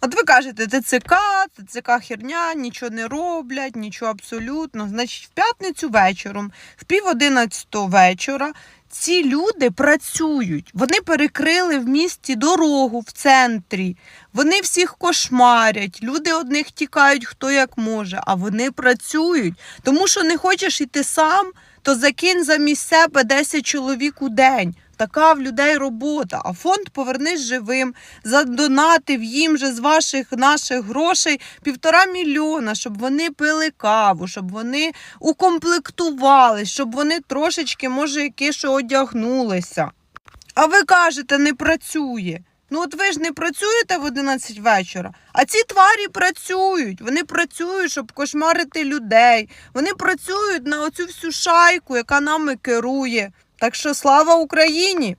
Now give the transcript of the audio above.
От ви кажете, ТЦК, ТЦК херня, нічого не роблять, нічого абсолютно. Значить, в п'ятницю вечором, в пів одинадцятого вечора, ці люди працюють. Вони перекрили в місті дорогу в центрі. Вони всіх кошмарять. Люди одних тікають хто як може, а вони працюють. Тому що не хочеш іти сам, то закинь замість себе 10 чоловік у день. Така в людей робота. А фонд повернись живим, задонатив їм же з ваших наших грошей півтора мільйона, щоб вони пили каву, щоб вони укомплектувались, щоб вони трошечки, може, що одягнулися. А ви кажете, не працює. Ну от ви ж не працюєте в 11 вечора, а ці тварі працюють. Вони працюють, щоб кошмарити людей. Вони працюють на оцю всю шайку, яка нами керує. Так що слава Україні!